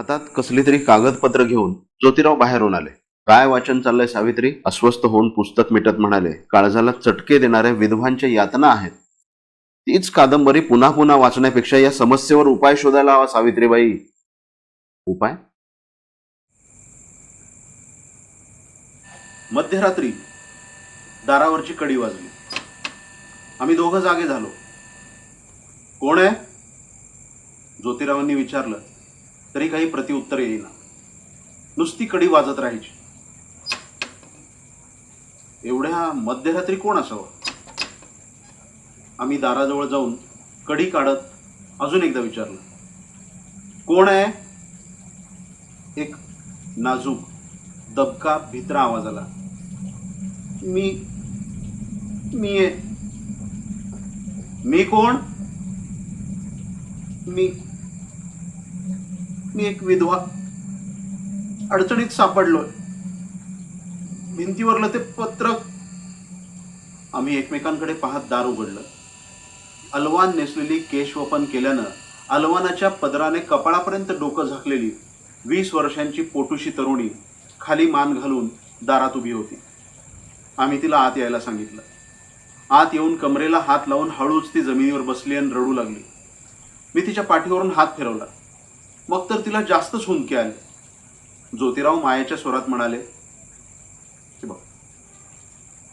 हातात कसली तरी कागदपत्र घेऊन ज्योतिराव बाहेरून आले. काय वाचन चाललंय सावित्री? अस्वस्थ होऊन पुस्तक मिटत म्हणाले काळजाला चटके देणाऱ्या विधवांच्या यातना आहेत. तीच कादंबरी पुन्हा पुन्हा वाचण्यापेक्षा या समस्येवर उपाय शोधायला हवा सावित्रीबाई. उपाय? मध्यरात्री दारावरची कडी वाजली. आम्ही दोघं जागे झालो. कोण आहे? ज्योतिरावांनी विचारलं. तरी काही प्रतिउत्तर येईना. नुसती कडी वाजत राहायची. एवढ्या मध्यरात्री कोण असावं? आम्ही दाराजवळ जाऊन कडी काढत अजून एकदा विचारलं कोण आहे? एक नाजूक दबका भित्रा आवाज आला मी मी आहे. मी कोण? मी मी एक विधवा अडचणीत सापडलोय. भिंतीवरलं ते पत्र आम्ही एकमेकांकडे पाहत दार उघडलं. अलवान नेसलेली केशवपन केल्यानं अलवानाच्या पदराने कपाळापर्यंत डोकं झाकलेली वीस वर्षांची पोटुशी तरुणी खाली मान घालून दारात उभी होती. आम्ही तिला आत यायला सांगितलं. आत येऊन कमरेला हात लावून हळूच ती जमिनीवर बसली आणि रडू लागली. मी तिच्या पाठीवरून हात फिरवला. मग तर तिला जास्तच हुंदके आले. ज्योतिराव मायेच्या स्वरात म्हणाले की बघ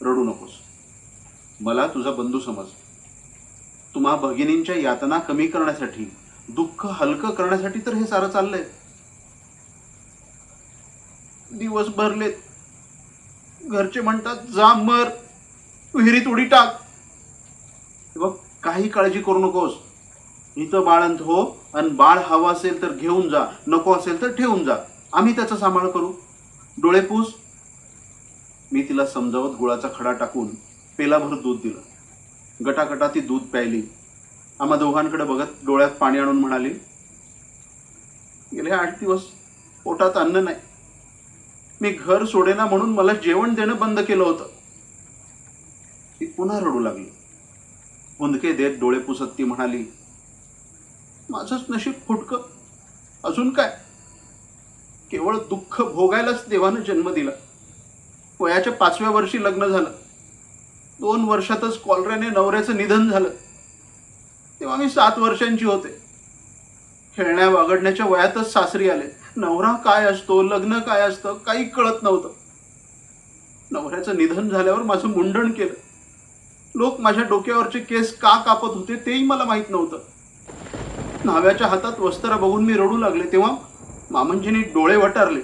रडू नकोस. मला तुझा बंधू समज. तुम्हा भगिनींच्या यातना कमी करण्यासाठी दुःख हलकं करण्यासाठी तर हे सारं चाललंय. दिवस भरलेत. घरचे म्हणतात जा मर विहिरीत उडी टाक. बघ काही काळजी करू नकोस. इथं बाळंत हो आणि बाळ हवं असेल तर घेऊन जा नको असेल तर ठेवून जा. आम्ही त्याचा सांभाळ करू. डोळे पूस. मी तिला समजावत गुळाचा खडा टाकून पेलाभर दूध दिलं. गटागटा ती दूध प्यायली. आम्हा दोघांकडे बघत डोळ्यात पाणी आणून म्हणाली गेले आठ दिवस पोटात अन्न नाही. मी घर सोडेना म्हणून मला जेवण देणं बंद केलं होतं. ती पुन्हा रडू लागली. हुंदके देत डोळे पुसत ती म्हणाली माझंच नशीब फुटकं. अजून काय? केवळ दुःख भोगायलाच देवानं जन्म दिला. वयाच्या पाचव्या वर्षी लग्न झालं. दोन वर्षातच कॉलऱ्याने नवऱ्याचं निधन झालं. तेव्हा मी सात वर्षांची होते. खेळण्या वागडण्याच्या वयातच सासरी आले. नवरा काय असतो लग्न काय असतं काही कळत नव्हतं. नवऱ्याचं निधन झाल्यावर माझं मुंडण केलं. लोक माझ्या डोक्यावरचे केस का कापत होते तेही मला माहीत नव्हतं. न्हाव्याच्या हातात वस्त्रा बघून मी रडू लागले तेव्हा मामंजीने डोळे वटारले.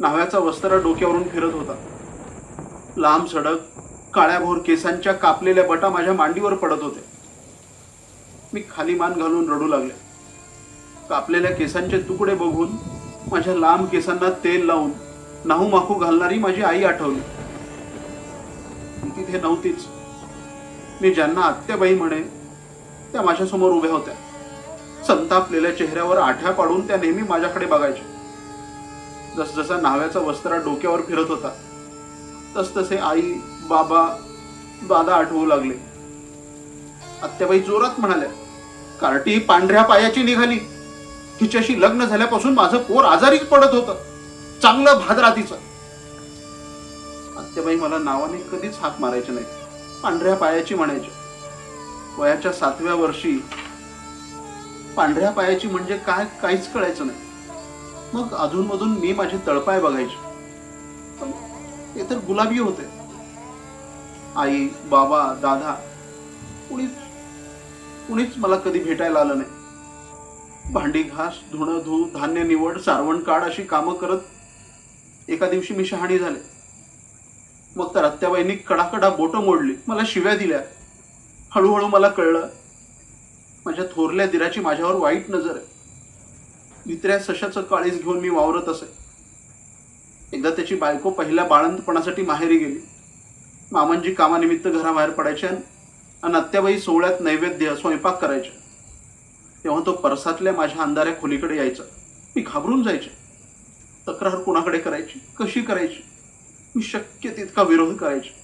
न्हाव्याचा वस्त्रा डोक्यावरून फिरत होता. लांब सडक काळ्याभोर केसांच्या कापलेल्या बटा माझ्या मांडीवर पडत होते मी खाली मान घालून रडू लागले. कापलेल्या केसांचे तुकडे बघून माझ्या लांब केसांना तेल लावून नाहू माखू घालणारी माझी आई आठवली. ती तिथे नव्हतीच. मी ज्यांना आत्याबाई म्हणे त्या माझ्यासमोर उभ्या होत्या. संतापलेल्या चेहऱ्यावर आठ्या पाडून त्या नेहमी माझ्याकडे बघायच्या. जसजसा न्हाव्याचा वस्त्रा डोक्यावर फिरत होता तसतसे आई बाबा दादा आठवू लागले. आत्याबाई जोरात म्हणाल्या कार्टी पांढऱ्या पायाची निघाली. तिच्याशी लग्न झाल्यापासून माझं पोर आजारीच पडत होतं. चांगलं भादरातीचं आत्याबाई मला नावाने कधीच हाक मारायचे नाही पांढऱ्या पायाची म्हणायची. वयाच्या सातव्या वर्षी पांढऱ्या पायाची म्हणजे काय काहीच कळायचं नाही. मग अधूनमधून मी माझे तळपाय बघायचे. पण ते तर गुलाबी होते. आई बाबा दादा कुणीच कुणीच मला कधी भेटायला आलं नाही. भांडी घास धुणं धू धान्य निवड सारवण काढ अशी कामं करत एका दिवशी मी शहाणी झाले. मग तर आत्याबाईंनी कडाकडा बोटं मोडली. मला शिव्या दिल्या. हळूहळू मला कळलं माझ्या थोरल्या दिराची माझ्यावर वाईट नजर आहे. मित्र्या सशाचं काळीज घेऊन मी वावरत असे. एकदा त्याची बायको पहिल्या बाळंतपणासाठी माहेरी गेली. मामांजी कामानिमित्त घराबाहेर पडायचे आणि आत्याबाई सोहळ्यात नैवेद्य स्वयंपाक करायचे तेव्हा तो परसातल्या माझ्या अंधाऱ्या खोलीकडे यायचा. मी घाबरून जायचे. तक्रार कोणाकडे करायची? कशी करायची? मी शक्य तितका विरोध करायचे.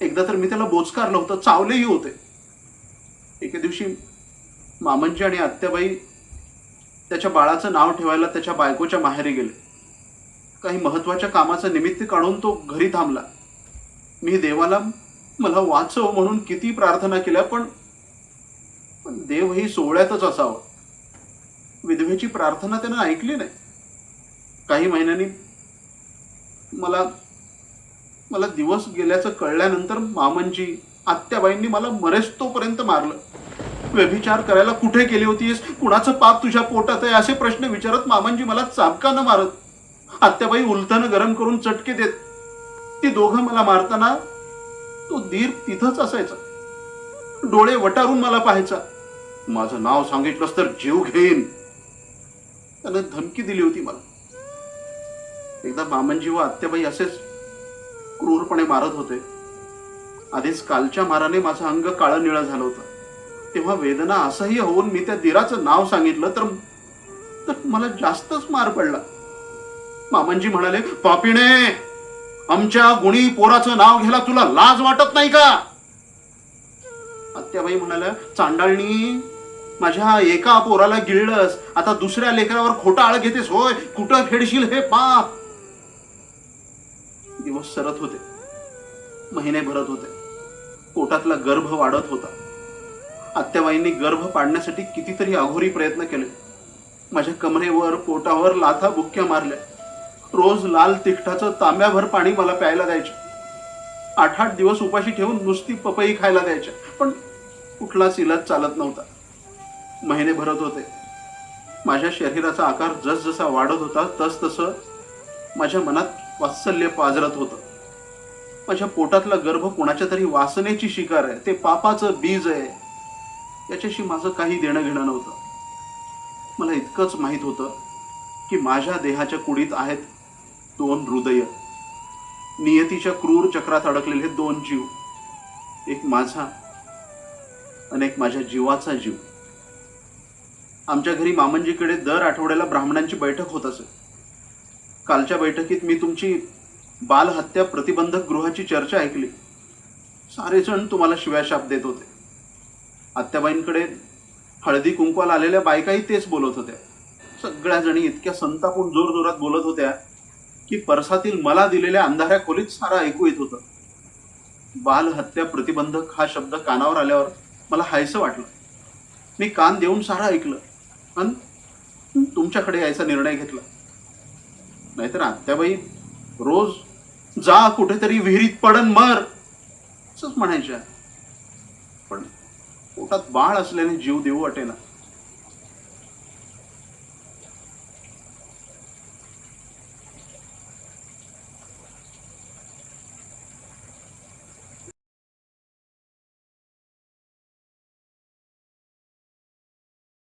एकदा तर मी त्याला बोचकारलं होतं चावलेही होते. एके दिवशी मामंजी आणि आत्याबाई त्याच्या बाळाचं नाव ठेवायला त्याच्या बायकोच्या माहेरी गेले. काही महत्त्वाच्या कामाचं निमित्त काढून तो घरी थांबला. मी देवाला मला वाचव म्हणून किती प्रार्थना केल्या पण पण देव ही सोहळ्यातच असावं. विधवेची प्रार्थना त्यानं ऐकली नाही. काही महिन्यांनी मला मला दिवस गेल्याचं कळल्यानंतर मामंजी आत्याबाईंनी मला मरेस्तोपर्यंत मारलं. व्यभिचार करायला कुठे गेली होतीस? कुणाचं पाप तुझ्या पोटात आहे? असे प्रश्न विचारत मामांजी मला चाबकानं मारत. आत्याबाई उलथानं गरम करून चटके देत. ती दोघं मला मारताना तो दीर तिथंच असायचा. डोळे वटारून मला पाहायचा. माझं नाव सांगितलंस तर जीव घेईन. त्यानं धमकी दिली होती मला. एकदा मामनजी व आत्याबाई असेच क्रूरपणे मारत होते. आधीच कालच्या माराने माझं अंग काळं निळं झालं होतं. तेव्हा वेदना असह्य होऊन मी त्या दिराचं नाव सांगितलं तर तर मला जास्तच मार पडला. मामांजी म्हणाले पापिणे आमच्या गुणी पोराचं नाव घ्यायला तुला लाज वाटत नाही का? आत्याबाई म्हणाल्या चांडाळणी माझ्या एका पोराला गिळलंस. आता दुसऱ्या लेकरावर खोटा आळ घेतेस होय? कुठं फेडशील हे पाप? दिवस सरत होते. महिने भरत होते. पोटातला गर्भ वाढत होता. आत्याबाईंनी गर्भ पाडण्यासाठी कितीतरी अघोरी प्रयत्न केले. माझ्या कमरेवर पोटावर लाथा बुक्क्या मारल्या. रोज लाल तिखटाचं तांब्याभर पाणी मला प्यायला द्यायचे. आठ आठ दिवस उपाशी ठेवून नुसती पपई खायला द्यायच्या पण कुठलाच इलाज चालत नव्हता. महिने भरत होते. माझ्या शरीराचा आकार जसजसा वाढत होता तसतसं माझ्या मनात वात्सल्य पाजरत होतं. माझ्या पोटातला गर्भ कोणाच्या तरी वासनेची शिकार आहे ते पापाचं बीज आहे. याच्याशी माझं काही देणं घेणं नव्हतं. मला इतकंच माहीत होतं की माझ्या देहाच्या कुडीत आहेत दोन हृदय. नियतीच्या क्रूर चक्रात अडकलेले दोन जीव. एक माझा आणि एक माझ्या जीवाचा जीव. आमच्या घरी मामंजीकडे दर आठवड्याला ब्राह्मणांची बैठक होत असे. कालच्या बैठकीत मी तुमची बालहत्या प्रतिबंधक गृहाची चर्चा ऐकली. सारे जण तुम्हाला शिव्याशाप देत होते. आत्याबाईंकडे हळदी कुंकवाला आलेल्या बायकाही तेच बोलत होत्या. सगळ्या जणी इतक्या संतापून जोर जोरात बोलत होत्या की परसातील मला दिलेल्या अंधाऱ्या खोलीत सारं ऐकू येत होतं. बालहत्या प्रतिबंधक हा शब्द कानावर आल्यावर मला हायसं वाटलं. मी कान देऊन सारं ऐकलं आणि तुमच्याकडे यायचा निर्णय घेतला. नाहीतर आत्याबाई रोज जा कुठेतरी विहिरीत पडन मर असंच म्हणायच्या. पोटात बाळ असल्याने जीव देऊ वाटेना